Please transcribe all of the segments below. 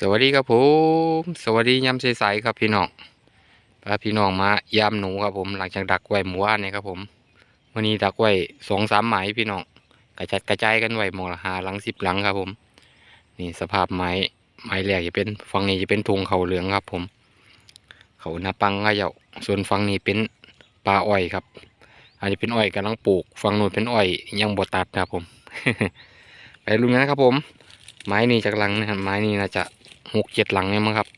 สวัสดีครับผม สวัสดียามใสๆครับพี่น้องพาพี่น้องมายามหนูครับผม หลังจากดักไว้หมู่บ้านเนี่ยครับผม วันนี้ดักไว้สองสามหมายพี่น้องกระจัดกระจายกันไว้หมองละหาหลังสิบหลังครับผม นี่สภาพไม้ไม้แรกจะเป็นฝั่งนี้จะเป็นธงเขาเหลืองครับผม เขาหน้าปังก็เยาส่วนฝั่งนี้เป็นปลาอ้อยครับอาจจะเป็นอ้อยกำลังปลูกฝั่งนู้นเป็นอ้อยยังบ่ตัดครับผม ไปลุ้นกันนะครับผม ไม้นี้จากหลังนะครับไม้นี้น่าจะ หกเจ็ดหลังเนี่ยมั้งครับ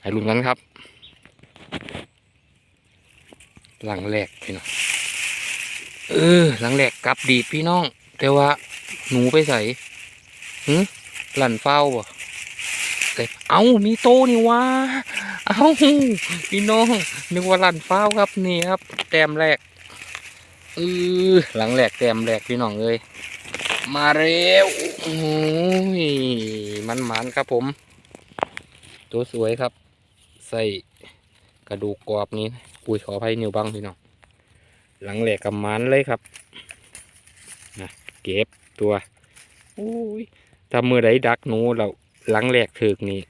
ไปลุ้นกันครับ หลังแรกพี่น้องเออหลังแรกกลับดีพี่น้อง แต่ว่าหนูไปใส่หืหลั่นเฝ้าบ่แต่เอ้ามีโตนี่วะเอ้าพี่น้องนึกว่าหลั่นเฝ้าครับนี่ครับ แต้มแรกเออหลังแรกแต้มแรกพี่น้องเลยมาเร็วโอ้ยมันหมันครับผม ตัวสวยครับ ใส่กระดูกกรอบนี้ปุยขออภัยนิ้วบังพี่น้องหลังแหลกกับมันเลยครับนะเก็บตัวโอ้ยถ้ามือใดดักหนูเราหลังแหลกถึกนี่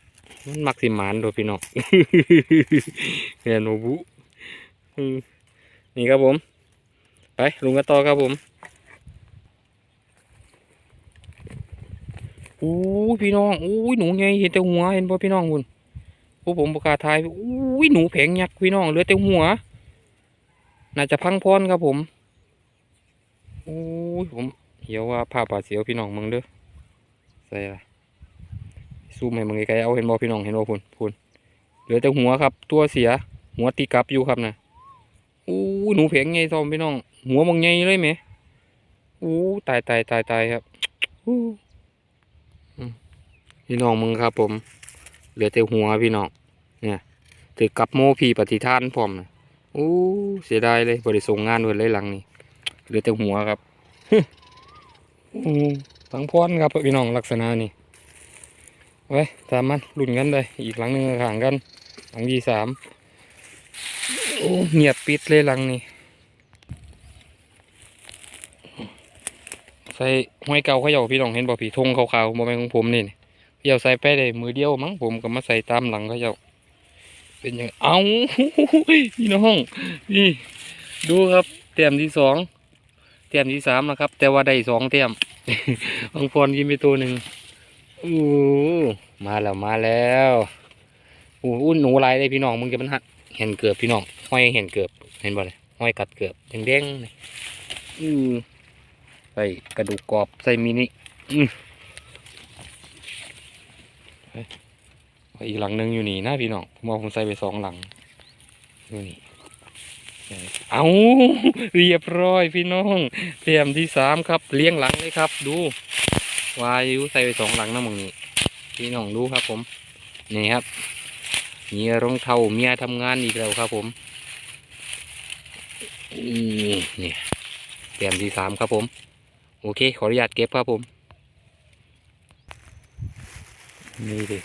มันมักสิมันโดยพี่น้องเนี่ยหนูบุนี่ครับผม ไปลุงกันต่อครับผมอู้พี่น้องอู้ยหนูไงเห็นแต่หัวเห็นป่ะพี่น้องคุณ ผู้ผมประกาศทายอู้ยหนูแผงยักษ์พี่น้องเหลือแต่หัว น่าจะพังพรครับผมอู้ยผมเหี่ยวว่าผ้าป่าดเสียวพี่น้องมึงเด้อใส่ละซูมให้มึงไกลๆเอาเห็นบ่พี่น้องเห็นบ่พุ่นพุ่นเหลือแต่หัวครับ ตัวเสีย หัวตีกลับอยู่ครับนะอู้หนูแผงไงซอมพี่น้อง หัวมองไงเลยไหมอู้ตายตายตายตายครับอู้พี่น้องมึงครับผม เหลือแต่หัวพี่น้องเนี่ยถือกับโมพีปฏิทานพร้อมนะโอ้เสียดายเลยบริส่งงานเพิ่นเลยหลังนี้เหลือแต่หัวครับอืมทั้งพรครับพี่น้องลักษณะนี้ไว้ตามมันลุ่นกันเลยอีกหลังหนึ่งห่างกันหลังที่สามโอ้เงียบปิดเลยหลังนี้ใส่ห้อยเก่าเขาเหยาพี่น้องเห็นบ่ผีธงขาวๆโมเมนของผมนี่ เดี่ยวใส่ไปได้มือเดียวมั้งผมก็มาใส่ตามหลังเขาเจ้า เป็นยังเอาพี่น้องนี่ดูครับเต็มที่สองเต็มที่สามนะครับ แต่ว่าได้สองเต็มบางพรกินไปตัวหนึ่งอู้มาแล้วมาแล้วอู้อู้หนูลายเลยพี่น้องมึงจะมันหัดเห็นเกือบพี่น้องห้อยเห็นเกือบเห็นบ่เลยห้อยกัดเกือบแดงๆเลยอือใส่กระดูกกรอบใส่มินิอือ อีกหลังหนึ่งอยู่นี่นะพี่น้องผมเอาผมใส่ไปสองหลังอยู่นี่เอาเรียบร้อยพี่น้องเตรียมที่สามครับ เลี้ยงหลังเลยครับ ดูวายุใส่ไปสองหลังนะมึงนี่พี่น้องดูครับ ผมนี่ครับเมียรองเท้าเมียทำงานอีกแล้วครับ ผมนี่นี่เตรียมที่สามครับผม โอเค ขออนุญาตเก็บครับผม นี่ดิ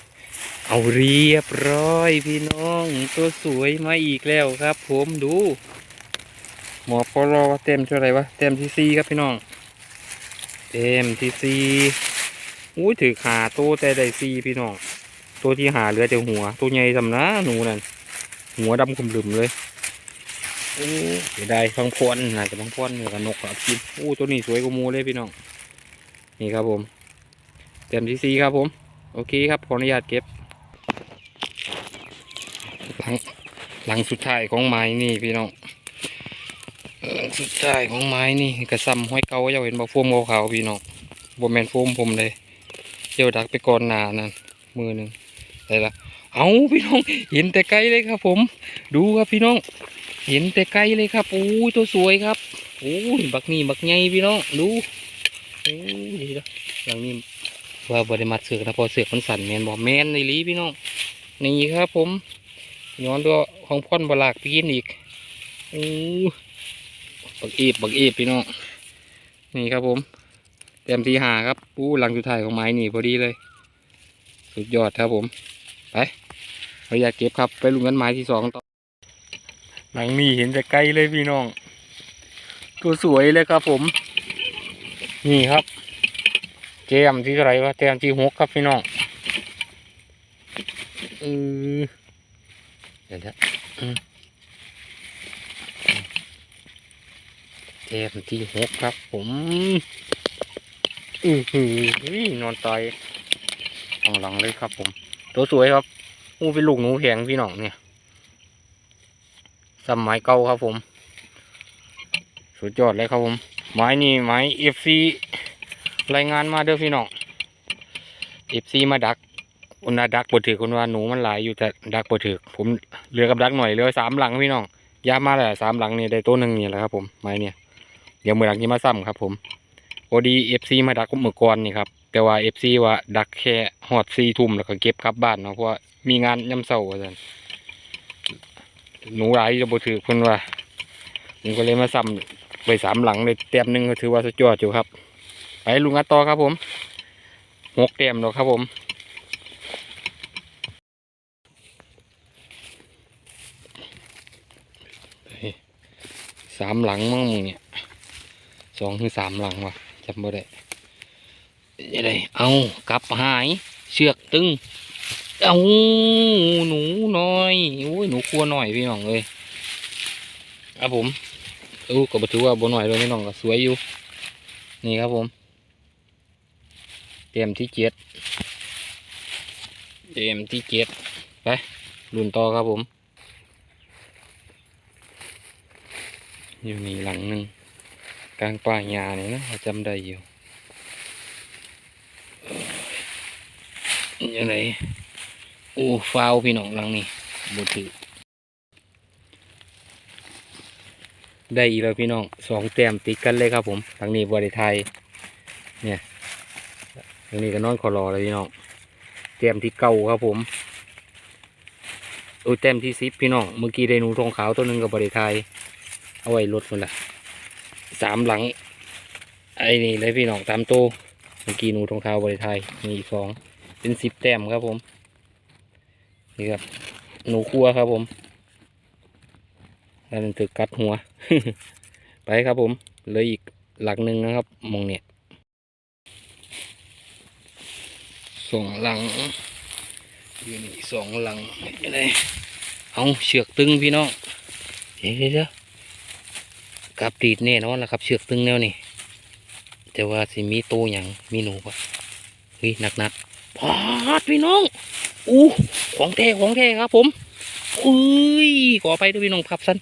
เอาเรียบร้อยพี่น้อง ตัวสวยมาอีกแล้วครับ ผมดู หมอปลอว่าเต็มเท่าไรวะเต็มที่สี่ครับพี่น้อง เต็มที่สี่อุ้ยถือขาโตแต่ได้สี่พี่น้อง ตัวที่หาเหลือแต่หัว ตัวใหญ่สำนะหนูนั่นหัวดำคุมลืมเลยโอ้เสียดายพังพวนน่าจะพังพวนเหนือกับนกกับกินโอ้ตัวนี้สวยกว่ามูเลยพี่น้อง นี่ครับผม เต็มที่สี่ครับผม โอเคครับขออนุญาตเก็บ หลังหลังสุดท้ายของไม้นี่พี่น้องหลังสุดท้ายของไม้นี่กระซำห้อยเกาเจ้าเห็นบ่โฟมขาวๆพี่น้องบ่แมนโฟมผมเลยเจ้าดักไปก่อนหนานั่นมือหนึ่งได้ละเอาพี่น้องเห็นแต่ไกลเลยครับ ผม ดูครับพี่น้อง เห็นแต่ไกลเลยครับโอ้ตัวสวยครับโอ้บักนี่บักไงพี่น้องดูโอ้ยดีล้วหลังนี้ ว่าบริมัดเสือกนะพอเสือกมันสั่นแมนบอกแมนในลีพี่น้องนี่ครับผมย้อนตัวของพ่อนบลากไปกินอีกอู้บักอีบบักอีบพี่น้องนี่ครับผมเต็มทีหาครับอู้หลังสุดท้ายของไม้นี่พอดีเลย สุดยอดครับผม ไปเราอยากเก็บครับไปลุงกันไม้ที่สองต่อหลังนี้เห็นแต่ไกลเลยพี่น้อง ตัวสวยเลยครับผม นี่ครับ แต้มที่ไรวะแต้มที่หกครับพี่น้องเออเดี๋ยวนะอืมเทมที่หกครับ ผมอือหือนอนตายข้างหลังเลยครับ ผม ตัวสวยครับอู้เป็นลูกหนูแข็งพี่น้องเนี่ยสมัยเก่าครับผม สุดยอดเลยครับผม ไม้นี่ไม้เอฟซี รายงานมาเด้อพี่น้องเอฟซีมาดักอุณาดักปวดถือคนว่าหนูมันหลายอยู่แต่ดักปวดถือผมเหลือกับดักหน่อยเหลือสามหลังพี่น้องยามาแล้วสามหลังนี่ได้ตัวหนึ่งนี่แหละครับ ผมไม้เนี่ยเดี๋ยวมือหลังนี้มาซ้ำครับ ผมโอดีเอฟซีมาดักมือก่อนนี่ครับแต่ว่าเอฟซีว่าดักแค่หอดซีทุ่มแล้วก็เก็บกลับบ้านเนาะเพราะว่ามีงานย่ำเสาร์ว่าซั่นหนูหลายจะปวดถือคนว่าผมก็เลยมาซ้ำไปสามหลังเลยเต็มหนึ่งก็ถือว่าสุดยอดอยู่ครับ ลุงอัดต่อครับผมหกเต็มแล้วครับผมสามหลังมั้งมึงเนี่ยสองถึงสามหลังวะจำไม่ได้ยังไงเอากลับหายเชือกตึงเอาหนูน้อยโอ้ยหนูครัวหน่อยพี่น้องเลยครับผมอู้ก็บถือว่าบนหน่อยเลยนี่น้องก็สวยอยู่นี่ครับผม เตรียมที่เจ็ดเตรียมที่เจ็ดไปรุ่นต่อครับผม อยู่นี่หลังหนึ่งกลางป่าหญ้านี่นะจำได้อยู่ยังไงโอ้ฟาวพี่น้องหลังนี้บถือได้อีกแล้วพี่น้องสองแต้มติดกันเลยครับผมทางนี้บริไทยเนี่ย ทางนี้ก็นอนคอรอเลยพี่น้องแต้มที่เก้าครับผมโอ้ยแต้มที่สิบพี่น้องเมื่อกี้ได้หนูทองขาวตัวหนึ่งกับบริไทยเอาไว้ลดมันละสามหลังไอ้นี่เลยพี่น้องตามโตวเมื่อกี้หนูทองขาวบริไทยมีอีกสองเป็นสิบแต้มครับผมนี่ครับหนูครัวครับผมแล้วมันถึกกัดหัว ไปครับผมเลืออีกหลักหนึ่งนะครับมองเนี่ย สองหลังอยู่นี่สองหลังอะไรเอาเชือกตึงพี่น้องเดี๋ยวเดี๋ยวกับตีดแน่นอนแล้วครับเชือกตึงแนวนี่แต่ว่าสิมีโตอย่างมีหนูปะเฮ้ยหนักหนักๆพอดพี่น้องอู้ของแท้ของแท้ครับ ผมอุ้ยขอไปด้วยพี่น้องพับสัน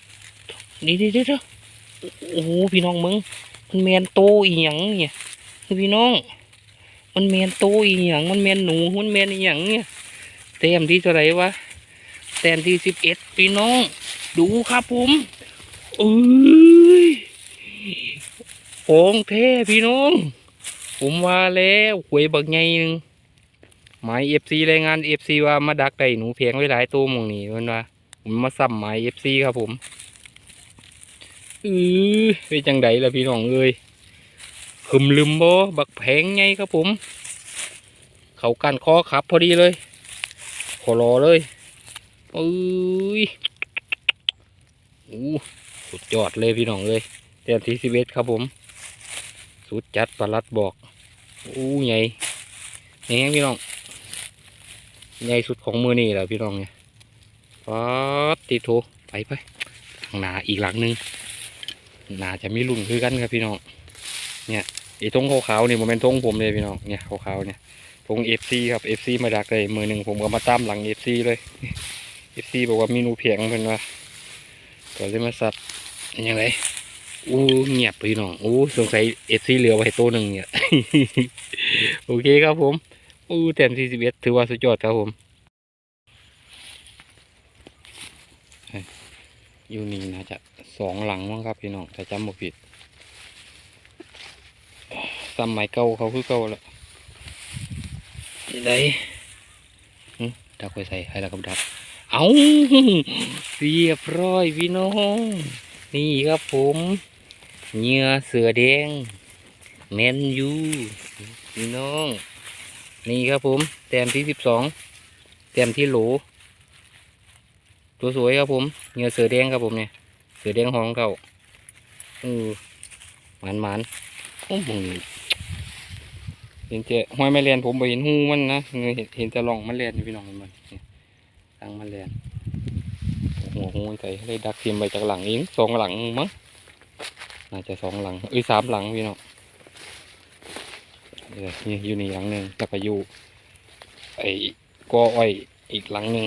นี่เดี๋ยวเดี๋ยวโอ้โหพี่น้องมึงมันแมนโตอีหยังเนี่ยพี่น้อง มันแมนโตอีหยังมันแมนหนูมันแมนอีหยังเนี่ยแต้มที่เท่าไหร่วะแต้มที่สิบเอ็ดพี่น้อง ดูครับผมเอ้ยของแท้พี่น้อง ผมว่าแล้วหวยบักไงหนึ่งหมายเอฟซีรายงานเอฟซีว่ามาดักได้หนูเพียงไว้หลายตัวมองนี่เพิ่นว่าผมมาซ้ำหมายเอฟซีครับผมอือเป็นจังไดล่ะพี่น้องเอ้ย หึมลืมบ่บักแผงไงครับผม เขากันคอขับพอดีเลย ขอรอเลยเอ้ยอู้สุดยอดเลยพี่น้องเอ้ยเต็มที่สิบเอ็ดครับผม สุดจัดประลัดบอก อู้ใหญ่ใหญ่พี่น้อง ใหญ่สุดของมือนี่แหละพี่น้องเนี่ยป๊อดติโทไปไปหนาอีกหลังนึงหนาจะมีรุ่นคือกันครับพี่น้อง เนี่ยไอ้ทงขาวๆนี่มันเป็นทงผมเลยพี่น้องเนี่ยขาวๆเนี่ยทงเอฟซีครับเอฟซีมาดักเลยมือหนึ่งผมก็มาตามหลังเอฟซีเลยเอฟซีบอกว่ามีนูเพียงเพิ่นว่าก็เลยมาสัตว์ยังไงอู้เงียบพี่น้องอู้สงสัยเอฟซีเหลือไว้ตัวหนึ่งเนี่ยโอเคครับผมอู้แต้มที่สิบเอ็ดถือว่าสุดยอดครับผมอยู่นี่นะจะสองหลังมั้งครับพี่น้องถ้าจำไม่ผิด สมัยเก่าเขาคือเก่าแล้วที่ไหนหึดักไปใส่ให้ดักกับดัก เอาเรียบร้อยพี่น้อง นี่ครับผมเหงื่อเสือแดงแมนยูพี่น้อง นี่ครับผม แต้มที่สิบสองแต้มที่โหลตัวสวยครับผมเหงื่อเสือแดงครับผมเนี่ย เสือแดงของเขาเออหมันหมันโอ้โห เห็นเจห้อยไม่เรียนผมไปเห็นหูมันนะเห็นเห็นจะลองแมันเรียนพี่น้องมันเนี่ยตั้งมาเรียนหัวหูใส่เลยดักทียมไปจากหลังเองสองหลังมั้งน่าจะสองหลังเอ้ยสามหลังพี่น้องเนี่ยนี่อยู่นี่หลังหนึ่งแล้วก็อยู่ไอ้กออ้อยอีกหลังหนึ่ง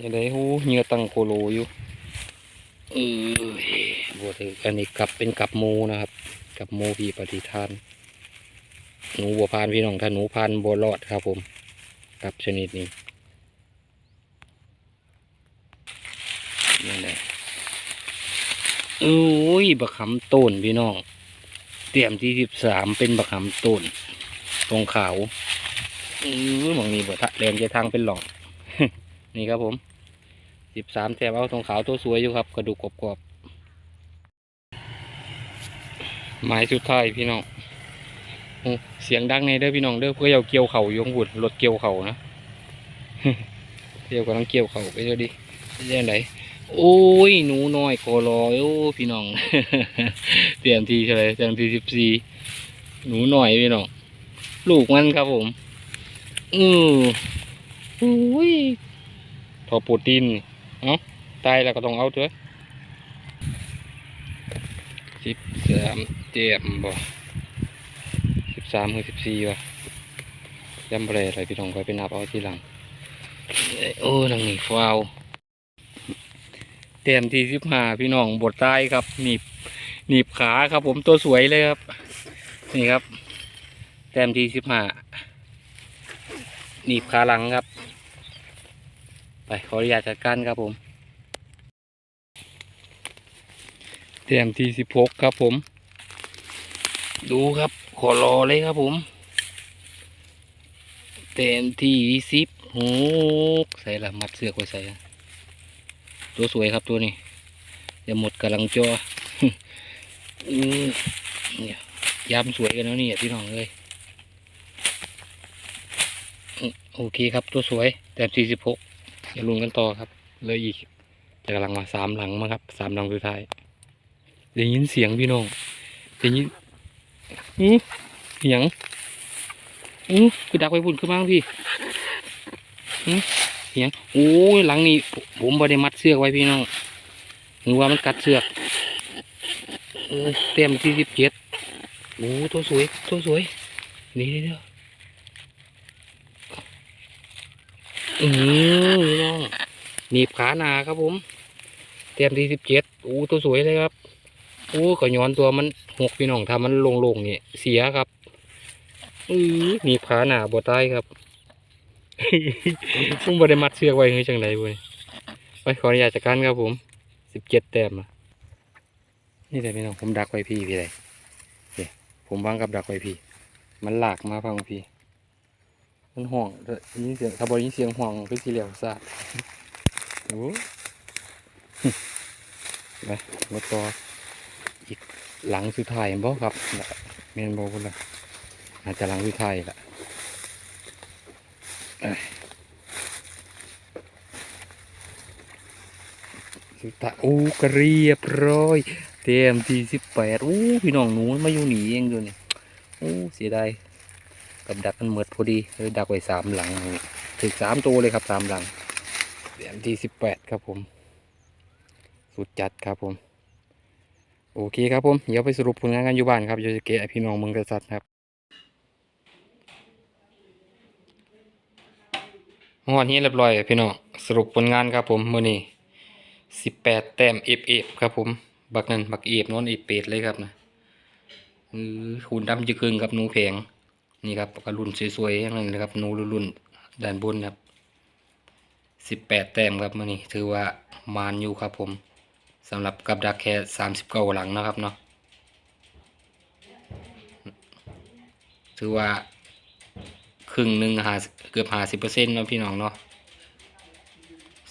ยังไงหูเหงื่อตังโคโลอยู่เออบวชอันนี้กลับเป็นกับโมนะครับ กับโมพีปฏิทาน หนูบัวพานพี่น้องถ้าหนูพานบัวรอดครับผมกับชนิดนี้นี่แหละโอ้ยบักขำต้นพี่น้อง เตรียมที่สิบสามเป็นบักขำต้น ตรงเขาอือมองนี้บัวทะแลนจะทางเป็นหลอดนี่ครับผมสิบสามแถบเอาตรงขาวตัวสวยอยู่ครับ กระดูกกรอบๆไม้สุดท้ายพี่น้อง เสียงดังในเด้อพี่น้องเด้อเพื่อเอาเกี่ยวเข่ายงบุญรถเกี่ยวเข่านะเกี่ยวกับน้องเกี่ยวเข่าไปเดี๋ยดิเรื่องไหนโอ้ยหนูน้อยโคลอยโอ้พี่น้องเตรียมทีเฉลยเตรียมทีสิบสี่หนูน้อยพี่น้องลูกมันครับผมอือโอ้ยทอปรตีนเอ้าตายแล้วก็ต้องเอาเถอะสิบสามเจ็มบ่ สามคือสิบสี่ว่ะจำเบรอะไรพี่น้องคอยไปนับเอาทีหลังเอ้ยโอ้นังนี่ฟาวเต็มที่สิบห้าพี่น้องบทใต้ครับหนีบหนีบขาครับ ผมตัวสวยเลยครับ นี่ครับเต็มที่สิบห้าหนีบขาหลังครับ ไปขออนุญาตจัดการครับผมเต็มที่สิบหกครับผม ดูครับ อรอเลยครับผมเต็มที่สิบหกใส่ละมัดเสือกไว้ใส่ตัวสวยครับตัวนี้อย่าหมดกำลังจออือเนี่ยยำสวยกันแล้วนี่พี่น้องเลยโอเคครับตัวสวยแต้มสี่สิบหกอย่าลุ้นกันต่อครับเลยอีกจะกำลังมาสามหลังมาครับสามหลังสุดท้ายได้ยินเสียงพี่น้องได้ยิน อือหยังอือคือดักไปพุ่นขึ้นมาพี่อือหยังโอ้ยหลังนี้ผมบ่ได้มัดเสือกไว้พี่น้องหรือว่ามันกัดเสือกโอ้เต็มที่สิบเจ็ดโอ้ตัวสวยตัวสวยนี่เด้ออือพี่น้องหนีบขาหนาครับผมเต็มที่สิบเจ็ดโอ้ตัวสวยเลยครับ โอ้ก็ย้อนตัวมันหกพี่น้องทำมันลงๆนี่เสียครับอือมีขาหนาบ่ตายครับผมบ่ได้มัดเชือกไว้คือจังไดเว้ยไปขออนุญาตจัดการครับผมสิบเจ็ดแต้มนี่เลยพี่น้องผมดักไว้พี่พี่เลยเนี่ยผมวางกับดักไว้พี่ มันหลากมาพังพี่ มันห่วงยินเสียงถ้าบ่ยินเสียงห่วงคือสิเหลียวซาดโอ้ไปรถต่อ หลังสุดท้ายบ่ครับเมนบ่พุ่นละอาจจะหลังสุดท้ายละสุดท้ายโอ้กระเรียบร้อยเต็มที่สิบแปดโอ้พี่น้องหนูมันมาอยู่หนีเองด้วยนี่โอ้เสียดายกับดักมันหมดพอดีเลยดักไว้สามหลังถึงสามตัวเลยครับสามหลังเต็มที่สิบแปดครับผม สุดจัดครับผม โอเคครับผม เดี๋ยวไปสรุปผลงานกันอยู่บ้านครับโยจะเกะพี่น้องเมืองกษัตริย์ครับหอดนี้เรียบร้อยพี่น้องสรุปผลงานครับผมเมื้อนี้สิบแปดแต้มเอฟเอฟครับผม บักนั่นบักเอฟนอนเอฟเปดเลยครับนะอือหุ่นดำจะกึ่งกับหนูแผงนี่ครับกระรุ่นสวยๆอย่างนั้นเลยครับหนูรุ่นด้านบนครับสิบแปดแต้มครับมื้อนี้ถือว่ามานอยู่ครับผม สำหรับกับดักแค่สามสิบเก้าหลังนะครับเนาะถือว่าครึ่งหนึ่งหาเกือบหาสิบเปอร์เซ็นต์นาะพี่น้องเนาะ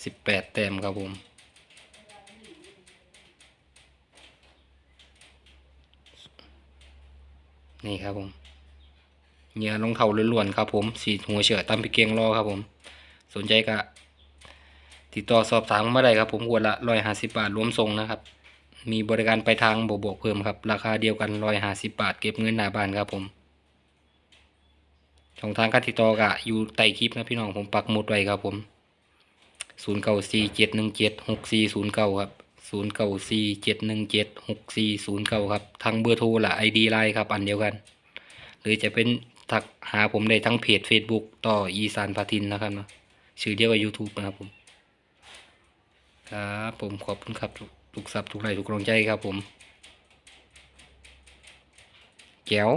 สิบแปดแต้มครับผมนี่ครับผมเหงื่อลงเท่าล้วนๆครับผมสีหัวเฉื่อยตามไปเกียงรอครับผม สนใจก็ ติดต่อสอบถามมาได้ครับ ผมขวดละร้อยห้าสิบบาทรวมส่งนะครับ มีบริการไปทางบวกบวกเพิ่มครับ ราคาเดียวกันร้อยห้าสิบบาท เก็บเงินหน้าบ้านครับผมช่องทางการติดต่อกะอยู่ใต้คลิปนะพี่น้องผมปักหมุดไว้ครับผมศูนย์เก้าสี่เจ็ดหนึ่งเจ็ดหกสี่ศูนย์เก้าครับศูนย์เก้าสี่เจ็ดหนึ่งเจ็ดหกสี่ศูนย์เก้าครับทางเบอร์โทรและไอดีไลน์ครับอันเดียวกัน หรือจะเป็นทักหาผมได้ทั้งเพจ Facebook ต่ออีสานพาทินนะครับเนาะชื่อเดียวกับ YouTube นะครับผม ครับผมขอบคุณครับทุกทุกสับทุกไลค์ทุกกำลังใจครับผมแก้ว